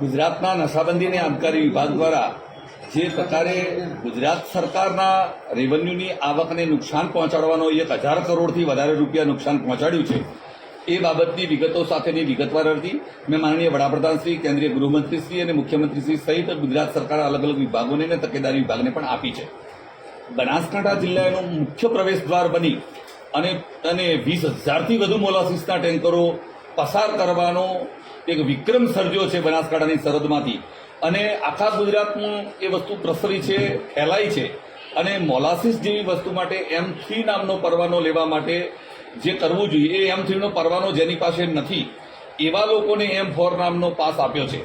ગુજરાતના નશાબંધી અને આબકારી વિભાગ દ્વારા જે પ્રકારે ગુજરાત સરકારના રેવન્યુની આવકને નુકસાન પહોંચાડવાનો એક હજાર કરોડથી વધારે રૂપિયા નુકસાન પહોંચાડ્યું છે, એ બાબતની વિગતો સાથેની વિગતવાર અરજી. મેં માનનીય વડાપ્રધાનશ્રી કેન્દ્રીય ગૃહમંત્રીશ્રી અને મુખ્યમંત્રીશ્રી સહિત ગુજરાત સરકારના અલગ અલગ વિભાગોને અને તકેદારી વિભાગને પણ આપી છે. બનાસકાંઠા જિલ્લાનું મુખ્ય પ્રવેશ દ્વાર બની અને અને વીસ હજારથી વધુ મોલાસીસના ટેન્કરો પસાર કરવાનો એક વિક્રમ સર્જ્યો છે બનાસકાંઠાની સરહદમાંથી. અને આખા ગુજરાતમાં એ વસ્તુ પ્રસરી છે ફેલાઈ છે. અને મોલાસીસ જેવી વસ્તુ માટે એમ થ્રી નામનો પરવાનો લેવા માટે જે કરવું જોઈએ, એ એમ થ્રીનો પરવાનો જેની પાસે નથી, એવા લોકોને એમ ફોર નામનો પાસ આપ્યો છે.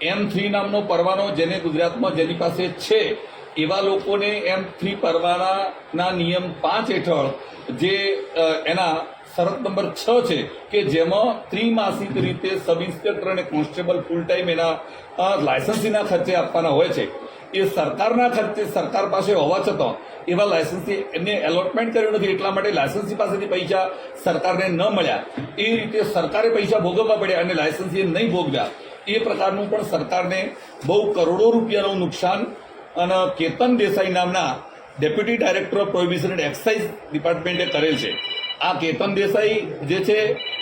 એમ થ્રી નામનો પરવાનો જેને ગુજરાતમાં જેની પાસે છે એવા લોકોને એમ થ્રી પરવાનાના નિયમ પાંચ હેઠળ જે એના શરત નંબર છ છે કે જેમાં ત્રિમાસિક રીતે સબ ઇન્સ્પેક્ટર અને કોન્સ્ટેબલ ફૂલ ટાઈમ એના લાયસન્સીના ખર્ચે આપવાના હોય છે. એ સરકારના ખર્ચે સરકાર પાસે હોવા છતાં એવા લાયસન્સી એમને એલોટમેન્ટ કર્યું નથી, એટલા માટે લાયસન્સી પાસેથી પૈસા સરકારને ન મળ્યા. એ રીતે સરકારે પૈસા ભોગવવા પડ્યા અને લાયસન્સીએ નહીં ભોગવ્યા. એ પ્રકારનું પણ સરકારને બહુ કરોડો રૂપિયાનું નુકસાન અને કેતન દેસાઈ નામના deputy director of prohibition and excise ડિપાર્ટમેન્ટે કરેલ છે. આ કેતન દેસાઈ જે છે,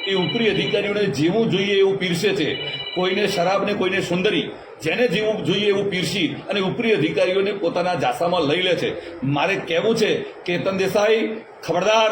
એ ઉપરી અધિકારીઓને જીવવું જોઈએ એવું પીરસે છે. કોઈને શરાબ ને કોઈને સુંદરી, જેને જીવવું જોઈએ એવું પીરસી અને ઉપરી અધિકારીઓને પોતાના જાસામાં લઈ લે છે. મારે કહેવું છે, કેતન દેસાઈ, ખબરદાર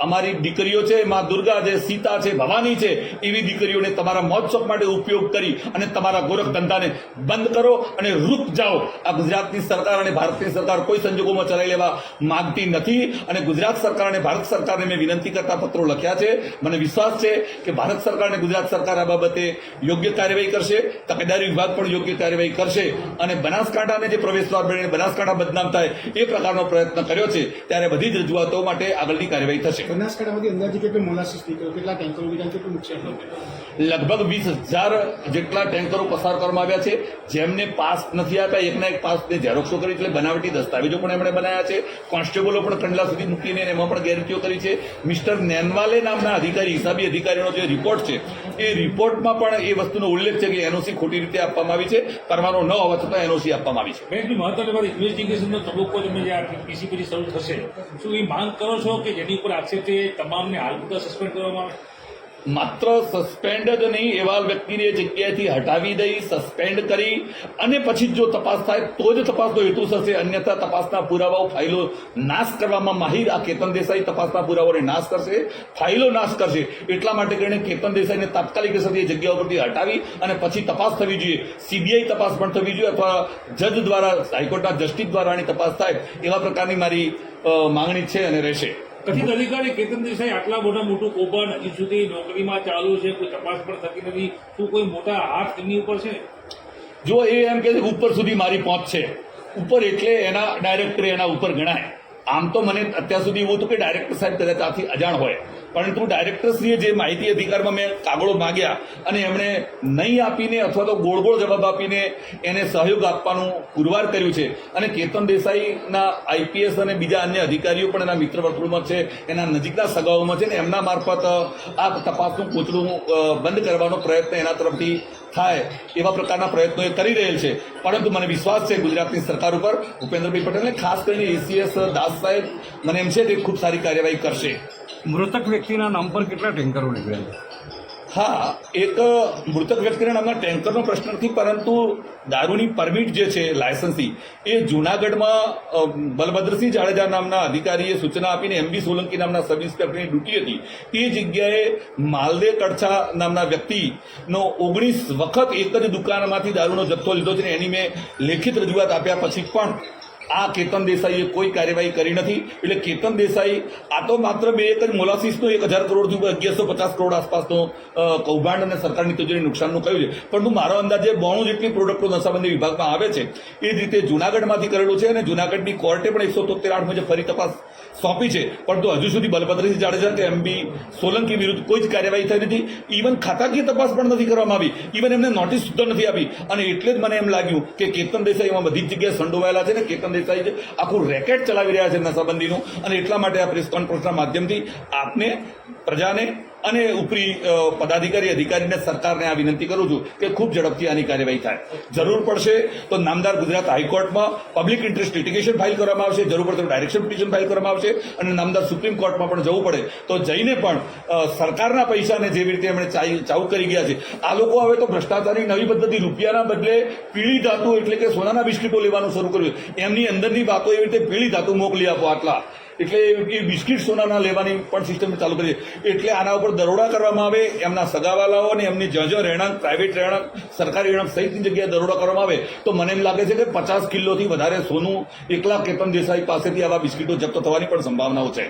અમારી દીકરીઓ છે, મા દુર્ગા છે, સીતા છે, ભવાની છે, એવી દીકરીઓને તમારા મહોત્સવ માટે ઉપયોગ કરી અને તમારા ગોરખ ધંધાને બંધ કરો અને રૂપ જાઓ. આ ગુજરાતની સરકાર અને ભારતની સરકાર કોઈ સંજોગોમાં ચલાવી લેવા માંગતી નથી અને ગુજરાત સરકાર અને ભારત સરકારને મેં વિનંતી કરતા પત્રો લખ્યા છે. મને વિશ્વાસ છે કે ભારત સરકાર અને ગુજરાત સરકાર આ બાબતે યોગ્ય કાર્યવાહી કરશે, તકેદારી વિભાગ પણ યોગ્ય કાર્યવાહી કરશે અને બનાસકાંઠાને જે પ્રવેશદ્વાર બનીને બનાસકાંઠા બદનામ થાય એ પ્રકારનો પ્રયત્ન કર્યો છે. ત્યારે બધી જ રજૂઆતો માટે આગળની કાર્યવાહી થશે. બનાસકાંઠામાંથી અંદાજે કેટલું મોલાસીસ નીકળ્યું કેટલા ટેન્કરો નીકળ્યા કેટલું નુકસાન લગભગ વીસ હજાર જેટલા ટેન્કરો પસાર કરવામાં આવ્યા છે. જેમને પાસ નથી આપ્યા એકના એક પાસને ઝેરોક્ષો કરી એટલે બનાવટી દસ્તાવેજો પણ એમણે બનાવ્યા છે. કોન્સ્ટેબલો પણ કંડલા સુધી મૂકીને એમાં પણ ગેરંટીઓ કરી છે. મિસ્ટર નેનવાલે નામના અધિકારી હિસાબી અધિકારીનો જે રિપોર્ટ છે એ રિપોર્ટમાં પણ એ વસ્તુનો ઉલ્લેખ છે કે એનઓસી ખોટી રીતે આપવામાં આવી છે. પરવાનો ન હોવા છતાં એનઓસી આપવામાં આવી છે. બેંકની મહત્વની વાત ઇન્વેસ્ટિગેશનનો તબક્કો તમે જે આ પીસીપીથી શરૂ થશે શું એ માંગ કરો છો કે જેની ઉપર આક્ષેપ છે તમામને હાલ પૂરતા સસ્પેન્ડ કરવામાં આવે? માત્ર સસ્પેન્ડ જ નહીં, એવા વ્યક્તિને જગ્યાએથી હટાવી દઈ સસ્પેન્ડ કરી અને પછી જો તપાસ થાય તો જ તપાસનો હેતુ થશે. અન્યથા તપાસના પુરાવાઓ, ફાઇલો નાશ કરવામાં માહિર આ કેતન દેસાઈ તપાસના પુરાવાઓને નાશ કરશે, ફાઇલો નાશ કરશે. એટલા માટે કરીને કેતન દેસાઈને તાત્કાલિક અસરથી જગ્યા ઉપરથી હટાવી અને પછી તપાસ થવી જોઈએ. સીબીઆઈ તપાસ પણ થવી જોઈએ અથવા જજ દ્વારા, હાઈકોર્ટના જસ્ટિસ દ્વારા આની તપાસ થાય, એવા પ્રકારની મારી માંગણી છે અને રહેશે. કથિત અધિકારી કેતન દેસાઈ આટલા મોટા મોટું કૌભાંડ હજી સુધી નોકરીમાં ચાલુ છે, કોઈ તપાસ પણ થતી નથી. શું કોઈ મોટા હાથ એમની ઉપર છે? જો એ એમ કે ઉપર સુધી મારી પહોંચ છે. ઉપર એટલે એના ડાયરેક્ટર એના ઉપર ગણાય. આમ તો મને અત્યાર સુધી એવું હતું કે ડાયરેક્ટર સાહેબ કદાચ આથી અજાણ હોય. પરંતુ ડાયરેક્ટરશ્રીએ જે માહિતી અધિકારમાં મેં કાગળો માગ્યા અને એમણે નહીં આપીને અથવા તો ગોળ ગોળ જવાબ આપીને એને સહયોગ આપવાનું પુરવાર કર્યું છે. અને કેતન દેસાઈના આઈપીએસ અને બીજા અન્ય અધિકારીઓ પણ એના મિત્ર વર્તુળમાં છે, એના નજીકના સગાઓમાં છે ને એમના મારફત આ તપાસનું કોચડું બંધ કરવાનો પ્રયત્ન એના તરફથી થાય એવા પ્રકારના પ્રયત્નો એ કરી રહેલ છે. પરંતુ મને વિશ્વાસ છે ગુજરાતની સરકાર ઉપર. ભૂપેન્દ્રભાઈ પટેલને ખાસ કરીને એસીએસ દાસ સાહેબ મને એમ છે કે ખૂબ સારી કાર્યવાહી કરશે. મૃતક વ્યક્તિના નામ પર કેટલા ટેન્કરો નીકળ્યા હા, એક મૃતક વ્યક્તિના નામના ટેન્કરનો પ્રશ્ન નથી, પરંતુ દારૂની પરમિટ જે છે, લાયસન્સી, એ જૂનાગઢમાં બલભદ્રસિંહ જાડેજા નામના અધિકારીએ સૂચના આપીને એમબી સોલંકી નામના સબ ઇન્સ્પેક્ટરની ડ્યુટી હતી. તે જગ્યાએ માલદે કડછા નામના વ્યક્તિનો ઓગણીસ વખત એક જ દુકાનમાંથી દારૂનો જથ્થો લીધો છે એની મેં લેખિત રજૂઆત આપ્યા પછી પણ આ કેતન દેસાઈએ કોઈ કાર્યવાહી કરી નથી. એટલે કેતન દેસાઈ આ તો માત્ર બે એક જ મોલાસીસનો એક હજાર કરોડથી અગિયારસો પચાસ કરોડ આસપાસનો કૌભાંડ અને સરકારની તિજોરી નુકસાનનું કહ્યું છે. પરંતુ મારો અંદાજે બોણું જેટલી પ્રોડક્ટો નશાબંધી વિભાગમાં આવે છે, એ જ રીતે જુનાગઢમાંથી કરેલું છે અને જુનાગઢની કોર્ટે પણ એકસો તોતેર આઠ મુજબ ફરી તપાસ સોંપી છે. પરંતુ હજુ સુધી બલભદ્રસિંહ જાડેજા કે એમબી સોલંકી વિરુદ્ધ કોઈ જ કાર્યવાહી થઈ નથી. ઇવન ખાતાકીય તપાસ પણ નથી કરવામાં આવી. ઇવન એમને નોટિસ સુદ્ધા નથી આપી. અને એટલે જ મને એમ લાગ્યું કે કેતન દેસાઈ બધી જગ્યાએ સંડોવાયેલા છે ને કેતન દેસાઈ છે આખું રેકેટ ચલાવી રહ્યા છે નશાબંધીનું અને એટલા માટે આ પ્રેસ કોન્ફરન્સના માધ્યમથી આપને, પ્રજાને અને ઉપરી પદાધિકારી, અધિકારીને સરકારને આ વિનંતી કરું છું કે ખૂબ ઝડપથી આની કાર્યવાહી થાય. જરૂર પડશે તો નામદાર ગુજરાત હાઈકોર્ટમાં પબ્લિક ઇન્ટરેસ્ટ લિટિગેશન ફાઇલ કરવામાં આવશે, જરૂર પડશે ડાયરેક્શન પિટિશન ફાઇલ કરવામાં આવશે અને નામદાર સુપ્રીમ કોર્ટમાં પણ જવું પડે. તો જઈને પણ સરકારના પૈસાને જેવી રીતે એમણે ચાઉ કરી ગયા છે, આ લોકો હવે તો ભ્રષ્ટાચારની નવી પદ્ધતિ, રૂપિયાના બદલે પીળી ધાતુ એટલે કે સોનાના બિસ્કીટો લેવાનું શરૂ કર્યું એમની અંદરની વાતો એવી રીતે પીળી ધાતુ મોકલી આપો આટલા. એટલે એ બિસ્કીટ સોનાના લેવાની પણ સિસ્ટમ ચાલુ કરી એટલે આના ઉપર દરોડા કરવામાં આવે, એમના સગાવાલાઓ અને એમની જ્યાં જ્યાં રહેણાંક પ્રાઇવેટ રહેણાંક, સરકારી રહેણાંક સહિતની જગ્યાએ દરોડા કરવામાં આવે. તો મને એમ લાગે છે કે પચાસ કિલોથી વધારે સોનું એકલા કેતન દેસાઈ પાસેથી આવા બિસ્કીટો જપ્ત થવાની પણ સંભાવનાઓ છે.